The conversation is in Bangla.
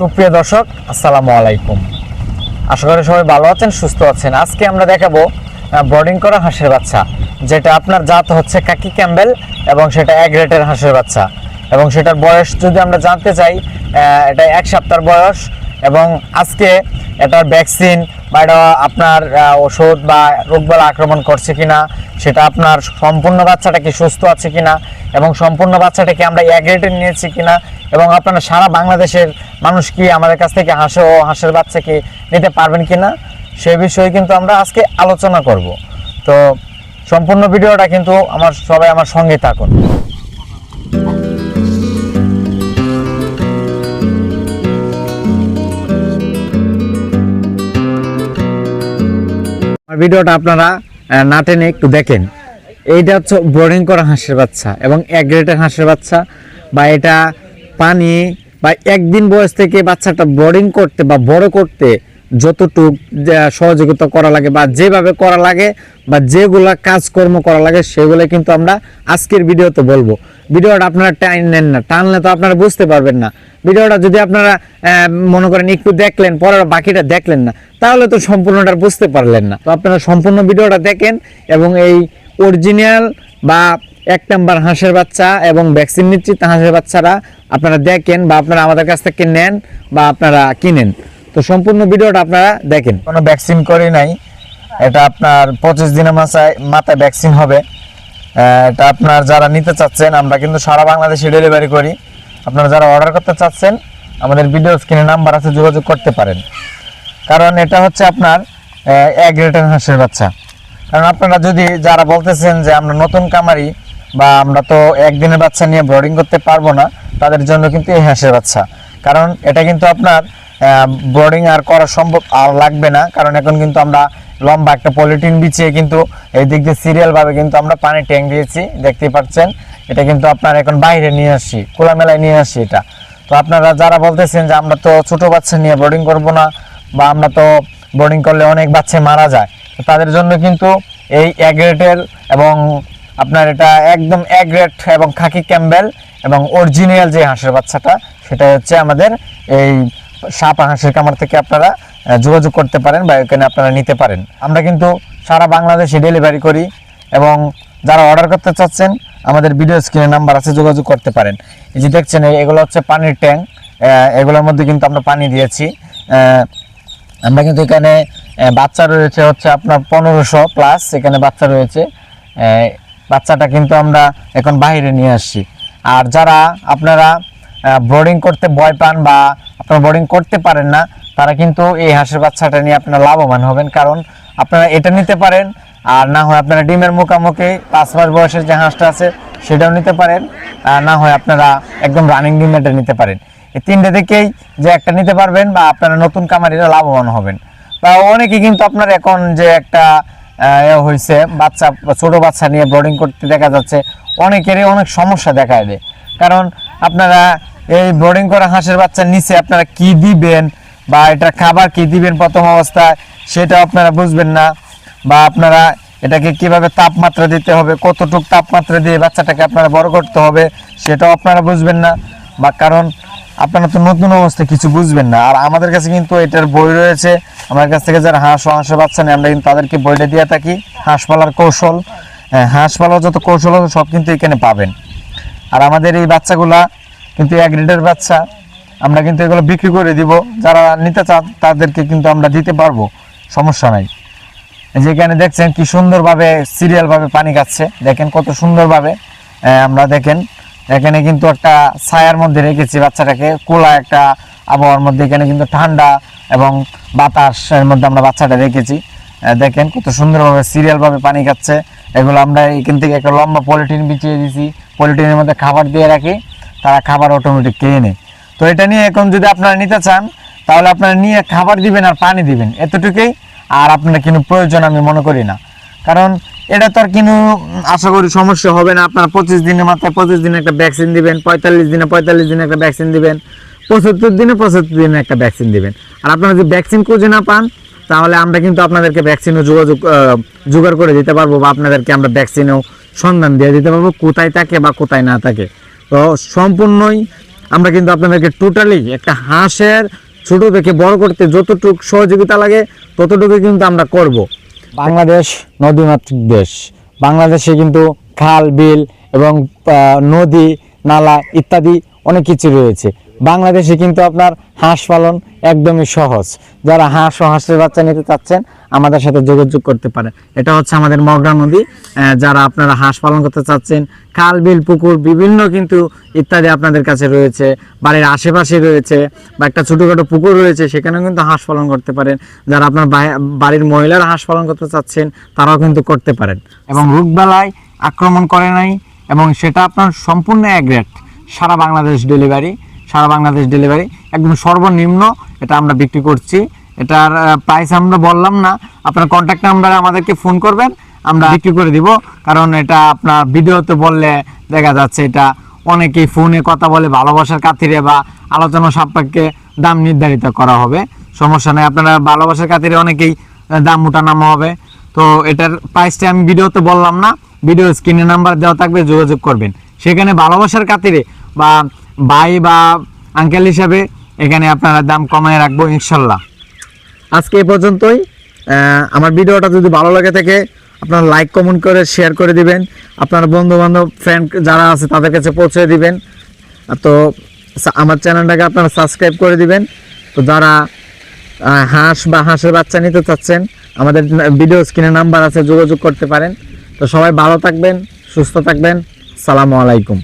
সুপ্রিয় দর্শক, আসসালামু আলাইকুম। আশা করি সবাই ভালো আছেন, সুস্থ আছেন। আজকে আমরা দেখাবো বোর্ডিং করা হাঁসের বাচ্চা, যেটা আপনার জাত হচ্ছে কাকি ক্যাম্বেল এবং সেটা এক রেটের হাঁসের বাচ্চা। এবং সেটার বয়স যদি আমরা জানতে চাই এটা এক সপ্তাহ বয়স এবং আজকে এটার ভ্যাকসিন বা এটা আপনার ওষুধ বা রোগবালা আক্রমণ করছে কিনা, সেটা আপনার সম্পূর্ণ বাচ্চাটা কি সুস্থ আছে কিনা, এবং সম্পূর্ণ বাচ্চাটাকে আমরা অ্যাগ্রেটে রেটে নিয়েছি কিনা, এবং আপনারা সারা বাংলাদেশের মানুষ কি আমাদের কাছ থেকে হাঁস ও হাঁসের বাচ্চাকে নিতে পারবেন কিনা, সে বিষয়ে কিন্তু আমরা আজকে আলোচনা করব। তো সম্পূর্ণ ভিডিওটা কিন্তু আমার, সবাই আমার সঙ্গে থাকুন। ভিডিওটা আপনারা না টেনে একটু দেখেন। এইটা হচ্ছে বোরিং করা হাঁসের বাচ্চা এবং এক গ্রেটের হাঁসের বাচ্চা বা এটা পানি বা একদিন বয়স থেকে বাচ্চাটা বোরিং করতে বা বড় করতে যতটুক সহযোগিতা করা লাগে বা যেভাবে করা লাগে বা যেগুলা কাজকর্ম করা লাগে সেগুলো কিন্তু আমরা আজকের ভিডিওতে বলব। ভিডিওটা আপনারা টাইম নেন না, টানলে তো আপনারা বুঝতে পারবেন না। ভিডিওটা যদি আপনারা মনে করেন একটু দেখলেন পরে বাকিটা দেখলেন না, তাহলে তো সম্পূর্ণটা বুঝতে পারলেন না। তো আপনারা সম্পূর্ণ ভিডিওটা দেখেন এবং এই অরিজিনাল বা এক নাম্বার হাঁসের বাচ্চা এবং ভ্যাকসিন নিশ্চিত হাঁসের বাচ্চারা আপনারা দেখেন বা আপনারা আমাদের কাছ থেকে নেন বা আপনারা কিনেন। তো সম্পূর্ণ ভিডিওটা আপনারা দেখেন। কোনো ভ্যাকসিন করি নাই। এটা আপনার পঁচিশ দিনের মাথায় মাথায় ভ্যাকসিন হবে। এটা আপনার যারা নিতে চাচ্ছেন, আমরা কিন্তু সারা বাংলাদেশে ডেলিভারি করি। আপনারা যারা অর্ডার করতে চাচ্ছেন, আমাদের ভিডিও স্ক্রিনে নাম্বার আছে, যোগাযোগ করতে পারেন। কারণ এটা হচ্ছে আপনার এক রেটার হাঁসের বাচ্চা। কারণ আপনারা যদি যারা বলতেছেন যে আমরা নতুন কামারি বা আমরা তো একদিনের বাচ্চা নিয়ে ব্রডিং করতে পারব না, তাদের জন্য কিন্তু এই হাঁসের বাচ্চা। কারণ এটা কিন্তু আপনার ব্রডিং আর করা সম্ভব আর লাগবে না। কারণ এখন কিন্তু আমরা লম্বা একটা পলিটিন বিছিয়ে কিন্তু এই দিক দিয়ে সিরিয়াল ভাবে কিন্তু আমরা পানি ট্যাঙ্ক দিয়েছি, দেখতেই পাচ্ছেন। এটা কিন্তু আপনার এখন বাইরে নিয়ে আসছি খোলামেলায় নিয়ে আসছি এটা। তো আপনারা যারা বলতেছেন যে আমরা তো ছোট বাচ্চা নিয়ে বোর্ডিং করব না, বা আমরা তো বোর্ডিং করলে অনেক বাচ্চা মারা যায় তাদের জন্য কিন্তু এই অ্যাগ্রেটের এবং আপনার এটা একদম অ্যাগ্রেট এবং খাকি ক্যাম্বেল এবং অরিজিনাল যে হাঁসের বাচ্চাটা সেটা হচ্ছে আমাদের এই সাপ হাঁসের কামার থেকে আপনারা যোগাযোগ করতে পারেন বা এখানে আপনারা নিতে পারেন। আমরা কিন্তু সারা বাংলাদেশে ডেলিভারি করি এবং যারা অর্ডার করতে চাচ্ছেন, আমাদের ভিডিও স্ক্রিনে নাম্বার আছে, যোগাযোগ করতে পারেন। এই যে দেখছেন এগুলো হচ্ছে পানির ট্যাঙ্ক। এগুলোর মধ্যে কিন্তু আমরা পানি দিয়েছি। আমরা কিন্তু এখানে বাচ্চা রয়েছে হচ্ছে আপনার পনেরোশো প্লাস এখানে বাচ্চা রয়েছে। বাচ্চাটা কিন্তু আমরা এখন বাইরে নিয়ে আসছি। আর যারা আপনারা বোর্ডিং করতে ভয় পান বা আপনারা বোর্ডিং করতে পারেন না, তারা কিন্তু এই হাঁসের বাচ্চাটা নিয়ে আপনারা লাভবান হবেন। কারণ আপনারা এটা নিতে পারেন, আর না হয় আপনারা ডিমের মুখামুখি পাঁচ মাস বয়সের যে হাঁসটা আছে, সেটাও নিতে পারেন, আর না হয় আপনারা একদম রানিং ডিমেটা নিতে পারেন। এই তিনটে থেকেই যে একটা নিতে পারবেন বা আপনারা নতুন কামারিরা লাভবান হবেন। বা অনেকে কিন্তু আপনার এখন যে একটা হয়েছে বাচ্চা, ছোট বাচ্চা নিয়ে বোর্ডিং করতে দেখা যাচ্ছে, অনেকেরই অনেক সমস্যা দেখা দেয়। কারণ আপনারা এই বোর্ডিং করা হাঁসের বাচ্চার নিচে আপনারা কি দিবেন বা এটা খাবার কি দিবেন প্রথম অবস্থায় সেটা আপনারা বুঝবেন না বা আপনারা এটাকে কীভাবে তাপমাত্রা দিতে হবে কতটুক তাপমাত্রা দিয়ে বাচ্চাটাকে আপনারা বড় করতে হবে সেটাও আপনারা বুঝবেন না বা কারণ আপনারা তো নতুন অবস্থায় কিছু বুঝবেন না। আর আমাদের কাছে কিন্তু এটার বই রয়েছে আমার কাছ থেকে যারা হাঁস হাঁসের বাচ্চা নেই আমরা কিন্তু তাদেরকে বইটা দিয়ে থাকি হাঁস পালার কৌশল। হ্যাঁ, হাঁস পালার যত কৌশল আছে সব কিন্তু এখানে পাবেন। আর আমাদের এই বাচ্চাগুলা কিন্তু এক গ্রেডের বাচ্চা আমরা কিন্তু এগুলো বিক্রি করে দিব। যারা নিতে চান, তাদেরকে কিন্তু আমরা দিতে পারব। সমস্যা নাই। এই যে এখানে দেখছেন কি সুন্দরভাবে সিরিয়ালভাবে পানি খাচ্ছে। দেখেন কত সুন্দরভাবে আমরা দেখেন, এখানে কিন্তু একটা ছায়ার মধ্যে রেখেছি বাচ্চাটাকে। কোলা একটা আবহাওয়ার মধ্যে এখানে কিন্তু ঠান্ডা এবং বাতাসের মধ্যে আমরা বাচ্চাটা রেখেছি। দেখেন কত সুন্দরভাবে সিরিয়ালভাবে পানি খাচ্ছে। এগুলো আমরা এখান থেকে একটা লম্বা পলিথিন বিছিয়ে দিছি। পলিথিনের মধ্যে খাবার দিয়ে রাখি। তারা খাবার অটোমেটিক খেয়ে নেয়। তো এটা নিয়ে এখন যদি আপনারা নিতে চান, তাহলে আপনারা নিয়ে খাবার দিবেন আর পানি দিবেন, এতটুকুই। আর আপনার কিন্তু প্রয়োজন আমি মনে করি না। কারণ এটা তো আর কিন্তু আশা করি সমস্যা হবে না। আপনার পঁচিশ দিনের মাথায় পঁচিশ দিনে একটা ভ্যাকসিন দিবেন, পঁয়তাল্লিশ দিনে পঁয়তাল্লিশ দিনে একটা ভ্যাকসিন দিবেন, পঁচাত্তর দিনে পঁচাত্তর দিনে একটা ভ্যাকসিন দিবেন। আর আপনারা যদি ভ্যাকসিন খুঁজে না পান, তাহলে আমরা কিন্তু আপনাদেরকে ভ্যাকসিনও যোগাযোগ জোগাড় করে দিতে পারব বা আপনাদেরকে আমরা ভ্যাকসিনও সন্ধান দিয়ে দিতে পারব, কোথায় থাকে বা কোথায় না থাকে। তো সম্পূর্ণই আমরা কিন্তু আপনাদেরকে টোটালি একটা হাঁসের ছোটো থেকে বড় করতে যতটুকু সহযোগিতা লাগে ততটুকু কিন্তু আমরা করব। বাংলাদেশ নদীমাতৃক দেশ। বাংলাদেশে কিন্তু খাল, বিল এবং নদী, নালা ইত্যাদি অনেক কিছু রয়েছে। বাংলাদেশে কিন্তু আপনার হাঁস পালন একদমই সহজ। যারা হাঁস ও হাঁসের বাচ্চা নিতে চাচ্ছেন, আমাদের সাথে যোগাযোগ করতে পারেন। এটা হচ্ছে আমাদের মগরা নদী। যারা আপনারা হাঁস পালন করতে চাচ্ছেন, খাল, বিল, পুকুর, বিভিন্ন কিন্তু ইত্যাদি আপনাদের কাছে রয়েছে, বাড়ির আশেপাশে রয়েছে, বা একটা ছোটোখাটো পুকুর রয়েছে, সেখানেও কিন্তু হাঁস পালন করতে পারেন। যারা আপনার বাড়ির মহিলারা হাঁস পালন করতে চাচ্ছেন, তারাও কিন্তু করতে পারেন। এবং রোগবালাই আক্রমণ করে নাই, এবং সেটা আপনার সম্পূর্ণ অ্যাগ্রেট সারা বাংলাদেশ ডেলিভারি। সারা বাংলাদেশ ডেলিভারি একদম সর্বনিম্ন এটা আমরা বিক্রি করছি। এটার প্রাইস আমরা বললাম না, আপনার কন্ট্যাক্ট নাম্বারে আমাদেরকে ফোন করবেন, আমরা বিক্রি করে দিব। কারণ এটা আপনার ভিডিওতে বললে দেখা যাচ্ছে এটা অনেকেই ফোনে কথা বলে ভালোবাসার খাতিরে বা আলোচনা সাপেক্ষে দাম নির্ধারিত করা হবে। সমস্যা নেই, আপনারা ভালোবাসার খাতিরে অনেকেই দাম উঠানামা হবে। তো এটার প্রাইসটা আমি ভিডিওতে বললাম না ভিডিও স্ক্রিনে নাম্বার দেওয়া থাকবে, যোগাযোগ করবেন। সেখানে ভালোবাসার খাতিরে বা ভাই বা আঙ্কেল হিসাবে এখানে আপনারা দাম কমায় রাখব ইনশাল্লাহ। আজকে এ পর্যন্তই। আমার ভিডিওটা যদি ভালো লাগে থাকে, আপনারা লাইক কমেন্ট করে শেয়ার করে দিবেন। আপনার বন্ধু বান্ধব ফ্রেন্ড যারা আছে, তাদের কাছে পৌঁছে দিবেন। তো আমার চ্যানেলটাকে আপনারা সাবস্ক্রাইব করে দিবেন। তো যারা হাঁস বা হাঁসের বাচ্চা নিতে চাচ্ছেন, আমাদের ভিডিও স্ক্রিনে নাম্বার আছে, যোগাযোগ করতে পারেন। তো সবাই ভালো থাকবেন, সুস্থ থাকবেন। সালামু আলাইকুম।